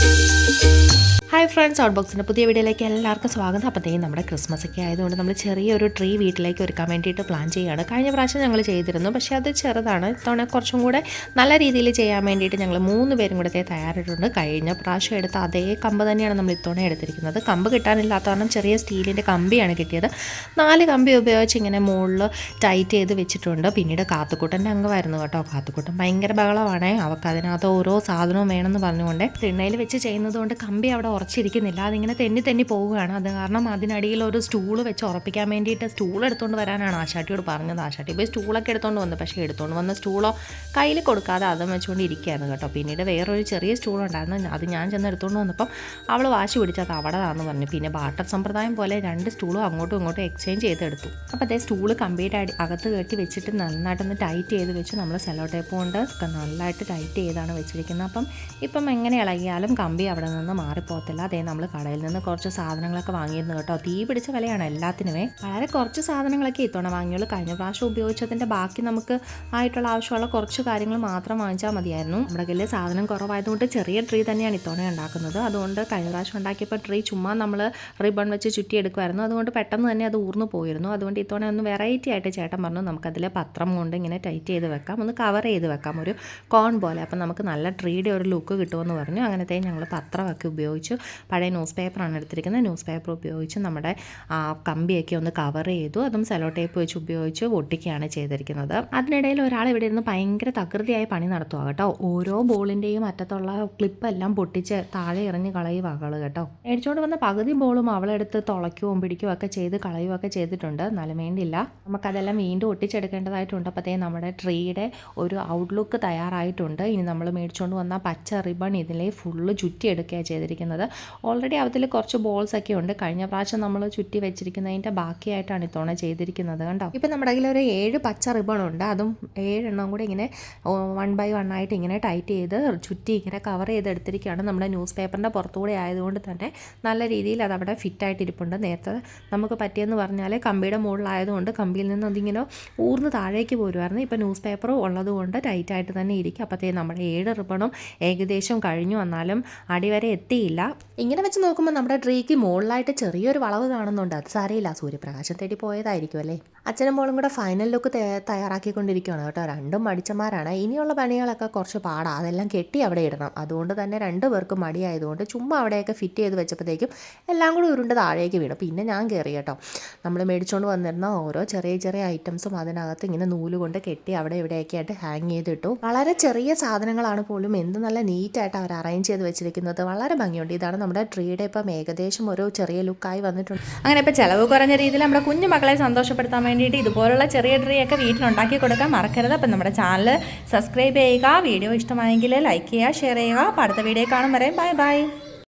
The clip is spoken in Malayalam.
thank you. Hi friends out ബോക്സിന്റെ പുതിയ വീഡിയോയിലേക്ക് എല്ലാവർക്കും സ്വാഗതം. അപ്പോഴത്തേക്കും നമ്മുടെ ക്രിസ്മസ് ഒക്കെ ആയതുകൊണ്ട് നമ്മൾ ചെറിയൊരു ട്രീ വീട്ടിലേക്ക് ഒരുക്കാൻ വേണ്ടിയിട്ട് പ്ലാൻ ചെയ്യുകയാണ്. കഴിഞ്ഞ പ്രാവശ്യം ഞങ്ങൾ ചെയ്തിരുന്നു. പക്ഷേ അത് ചെറുതാണ്. ഇത്തവണ കുറച്ചും കൂടെ നല്ല രീതിയിൽ ചെയ്യാൻ വേണ്ടിയിട്ട് ഞങ്ങൾ മൂന്ന് പേരും കൂടെ തയ്യാറിട്ടുണ്ട്. കഴിഞ്ഞ പ്രാവശ്യം എടുത്ത അതേ കമ്പ് തന്നെയാണ് നമ്മൾ ഇത്തവണ എടുത്തിരിക്കുന്നത്. കമ്പ് കിട്ടാനില്ലാത്ത കാരണം ചെറിയ സ്റ്റീലിന്റെ കമ്പിയാണ് കിട്ടിയത്. നാല് കമ്പി ഉപയോഗിച്ച് ഇങ്ങനെ മുകളിൽ ടൈറ്റ് ചെയ്ത് വെച്ചിട്ടുണ്ട്. പിന്നീട് കാത്തുക്കൂട്ടന്റെ അംഗമായിരുന്നു കേട്ടോ. കാത്തുക്കൂട്ടൻ ഭയങ്കര ബഹളമാണ്. അവൾക്ക് അതിനകത്ത് ഓരോ സാധനവും വേണമെന്ന് പറഞ്ഞുകൊണ്ട് തിണ്ണയിൽ വെച്ച് ചെയ്യുന്നതുകൊണ്ട് കമ്പി അവിടെ ഉറച്ചിരിക്കുന്നില്ല. അതിങ്ങനെ തെന്നി തെന്നി പോവുകയാണ്. അത് കാരണം അതിനടിയിൽ ഒരു സ്റ്റൂൾ വെച്ച് ഉറപ്പിക്കാൻ വേണ്ടിയിട്ട് സ്റ്റൂൾ എടുത്തുകൊണ്ട് വരാനാണ് ആശാട്ടിയോട് പറഞ്ഞത്. ആശാട്ടി പോയി സ്റ്റൂളൊക്കെ എടുത്തുകൊണ്ട് വന്നു. പക്ഷേ എടുത്തുകൊണ്ട് വന്ന സ്റ്റൂളോ കയ്യിൽ കൊടുക്കാതെ അതും വെച്ചുകൊണ്ട് ഇരിക്കുകയായിരുന്നു കേട്ടോ. പിന്നീട് വേറൊരു ചെറിയ സ്റ്റൂൾ ഉണ്ടായിരുന്നു. അത് ഞാൻ ചെന്ന് എടുത്തുകൊണ്ട് വന്നപ്പം അവൾ വാശി പിടിച്ചത് അവിടെതാന്ന് പറഞ്ഞു. പിന്നെ ബാട്ടർ സമ്പ്രദായം പോലെ രണ്ട് സ്റ്റൂളും അങ്ങോട്ടും ഇങ്ങോട്ടും എക്സ്ചേഞ്ച് ചെയ്തെടുത്തു. അപ്പോൾ അതേ സ്റ്റൂൾ കംപ്ലീറ്റ് ആയി അകത്ത് കെട്ടി വെച്ചിട്ട് നന്നായിട്ടൊന്ന് ടൈറ്റ് ചെയ്ത് വെച്ച് നമ്മൾ സെലോ ടേപ്പ് കൊണ്ട് നല്ലതായിട്ട് ടൈറ്റ് ചെയ്താണ് വെച്ചിരിക്കുന്നത്. അപ്പം ഇപ്പം എങ്ങനെ ഇളകിയാലും കമ്പി അവിടെ നിന്ന് മാറിപ്പോകത്തില്ല. അതേ നമ്മൾ കടയിൽ നിന്ന് കുറച്ച് സാധനങ്ങളൊക്കെ വാങ്ങിയിരുന്നു കേട്ടോ. തീ പിടിച്ച വിലയാണ് എല്ലാത്തിനുമേ. വളരെ കുറച്ച് സാധനങ്ങളൊക്കെ ഇത്തവണ വാങ്ങിയുള്ളൂ. കഴിഞ്ഞ പ്രാവശ്യം ഉപയോഗിച്ചതിന്റെ ബാക്കി നമുക്ക് ആയിട്ടുള്ള ആവശ്യമുള്ള കുറച്ച് കാര്യങ്ങൾ മാത്രം വാങ്ങിച്ചാൽ മതിയായിരുന്നു. നമ്മുടെ കയ്യിൽ സാധനം കുറവായതുകൊണ്ട് ചെറിയ ട്രീ തന്നെയാണ് ഇത്തവണ ഉണ്ടാക്കുന്നത്. അതുകൊണ്ട് കഴിഞ്ഞ പ്രാവശ്യം ഉണ്ടാക്കിയപ്പോൾ ട്രീ ചുമ്മാ നമ്മൾ റിബൺ വെച്ച് ചുറ്റി എടുക്കുമായിരുന്നു അതുകൊണ്ട് പെട്ടെന്ന് തന്നെ അത് ഊർന്നു പോയിരുന്നു. അതുകൊണ്ട് ഇത്തവണ ഒന്ന് വെറൈറ്റി ആയിട്ട് ചേട്ടൻ പറഞ്ഞു നമുക്കതിൽ പത്രം കൊണ്ട് ഇങ്ങനെ ടൈറ്റ് ചെയ്ത് വെക്കാം. ഒന്ന് കവർ ചെയ്ത് വെക്കാം. ഒരു കോൺ പോലെ. അപ്പം നമുക്ക് നല്ല ട്രീയുടെ ഒരു ലുക്ക് കിട്ടുമെന്ന് പറഞ്ഞു. അങ്ങനത്തെ ഞങ്ങൾ പത്രമൊക്കെ ഉപയോഗിച്ചു. പഴയ ന്യൂസ് പേപ്പറാണ് എടുത്തിരിക്കുന്നത്. ന്യൂസ് പേപ്പർ ഉപയോഗിച്ച് നമ്മുടെ ആ കമ്പിയൊക്കെ ഒന്ന് കവർ ചെയ്തു. അതും സെലോ ടേപ്പ് വെച്ച് ഉപയോഗിച്ച് ഒട്ടിക്കുകയാണ് ചെയ്തിരിക്കുന്നത്. അതിനിടയിൽ ഒരാൾ ഇവിടെ ഇരുന്ന് ഭയങ്കര തകൃതിയായി പണി നടത്തുക കേട്ടോ. ഓരോ ബോളിന്റെയും അറ്റത്തുള്ള ക്ലിപ്പെല്ലാം പൊട്ടിച്ച് താഴെ ഇറങ്ങി കളയുക അവൾ കേട്ടോ. മേടിച്ചുകൊണ്ട് വന്ന പകുതി ബോളും അവളെടുത്ത് തുളയ്ക്കുകയും പിടിക്കുകയും ഒക്കെ ചെയ്ത് കളയുകയും ഒക്കെ ചെയ്തിട്ടുണ്ട്. എന്നാലും വേണ്ടില്ല നമുക്കതെല്ലാം വീണ്ടും ഒട്ടിച്ചെടുക്കേണ്ടതായിട്ടുണ്ട് അപ്പോഴത്തേ നമ്മുടെ ട്രീയുടെ ഒരു ഔട്ട്ലുക്ക് തയ്യാറായിട്ടുണ്ട്. ഇനി നമ്മൾ മേടിച്ചുകൊണ്ട് വന്ന പച്ച റിബൺ ഇതിലെ ഫുള്ള് ചുറ്റിയെടുക്കുകയാണ് ചെയ്തിരിക്കുന്നത്. ഓൾറെഡി അതിൽ കുറച്ച് ബോൾസ് ഒക്കെ ഉണ്ട്. കഴിഞ്ഞ പ്രാവശ്യം നമ്മൾ ചുറ്റി വെച്ചിരിക്കുന്നതിന്റെ ബാക്കിയായിട്ടാണ് ഇത്തവണ ചെയ്തിരിക്കുന്നത് കണ്ടോ? ഇപ്പം നമ്മുടെ കയ്യിൽ ഒരു ഏഴ് പച്ച റിബൺ ഉണ്ട്. അതും ഏഴെണ്ണം കൂടി ഇങ്ങനെ വൺ ബൈ വൺ ആയിട്ട് ഇങ്ങനെ ടൈറ്റ് ചെയ്ത് ചുറ്റി ഇങ്ങനെ കവർ ചെയ്തെടുത്തിരിക്കുകയാണ് നമ്മുടെ ന്യൂസ് പേപ്പറിന്റെ പുറത്തുകൂടെ ആയതുകൊണ്ട് തന്നെ നല്ല രീതിയിൽ അത് അവിടെ ഫിറ്റായിട്ടിരിപ്പുണ്ട് നേരത്തെ നമുക്ക് പറ്റിയെന്ന് പറഞ്ഞാൽ കമ്പിയുടെ മുകളിലായതുകൊണ്ട് കമ്പിയിൽ നിന്ന് അതിങ്ങനെ ഊർന്ന് താഴേക്ക് പോരുമായിരുന്നു ഇപ്പോൾ ന്യൂസ് പേപ്പർ ഉള്ളതുകൊണ്ട് ടൈറ്റായിട്ട് തന്നെ ഇരിക്കും. അപ്പോഴത്തേ നമ്മുടെ ഏഴ് റിബണും ഏകദേശം കഴിഞ്ഞു. വന്നാലും അടിവരെ എത്തിയില്ല. ഇങ്ങനെ വെച്ച് നോക്കുമ്പോൾ നമ്മുടെ ട്രീക്ക് മുകളിലായിട്ട് ചെറിയൊരു വളവ് കാണുന്നുണ്ട്. അത് സാരയില്ല. സൂര്യപ്രകാശം തേടി പോയതായിരിക്കും അല്ലേ? അച്ഛനും മോളും കൂടെ ഫൈനൽ ലുക്ക് തയ്യാറാക്കിക്കൊണ്ടിരിക്കുകയാണ് കേട്ടോ. രണ്ടും മടിച്ചന്മാരാണ്. ഇനിയുള്ള പണികളൊക്കെ കുറച്ച് പാടാണ് അതെല്ലാം കെട്ടി അവിടെ ഇടണം. അതുകൊണ്ട് തന്നെ രണ്ട് പേർക്കും മടിയായതുകൊണ്ട് ചുമ്മാ അവിടെയൊക്കെ ഫിറ്റ് ചെയ്ത് വെച്ചപ്പോഴത്തേക്കും എല്ലാം കൂടി ഉരുണ്ട് താഴേക്ക് വീണു. പിന്നെ ഞാൻ കയറി കേട്ടോ. നമ്മൾ മേടിച്ചുകൊണ്ട് വന്നിരുന്ന ഓരോ ചെറിയ ചെറിയ ഐറ്റംസും അതിനകത്ത് ഇങ്ങനെ നൂൽ കൊണ്ട് കെട്ടി അവിടെ ഇവിടെയൊക്കെ ആയിട്ട് ഹാങ് ചെയ്തിട്ടു. വളരെ ചെറിയ സാധനങ്ങളാണ് പോലും എന്ത് നല്ല നീറ്റായിട്ട് അവർ അറേഞ്ച് ചെയ്ത് വെച്ചിരിക്കുന്നത്. വളരെ ഭംഗിയുണ്ട്. ഇതാണ് നമ്മുടെ ട്രീയുടെ ഇപ്പം ഏകദേശം ഒരു ചെറിയ ലുക്കായി വന്നിട്ടുണ്ട്. അങ്ങനെ ഇപ്പോൾ ചിലവ് കുറഞ്ഞ രീതിയിൽ നമ്മുടെ കുഞ്ഞു മക്കളെ സന്തോഷപ്പെടുത്താൻ വേണ്ടിയിട്ട് ഇതുപോലുള്ള ചെറിയ ട്രീ ഒക്കെ വീട്ടിലുണ്ടാക്കി കൊടുക്കാൻ മറക്കരുത്. അപ്പം നമ്മുടെ ചാനൽ സബ്സ്ക്രൈബ് ചെയ്യുക വീഡിയോ ഇഷ്ടമായെങ്കിൽ ലൈക്ക് ചെയ്യുക ഷെയർ ചെയ്യുക. അടുത്ത വീഡിയോ കാണും വരെ. Bye bye.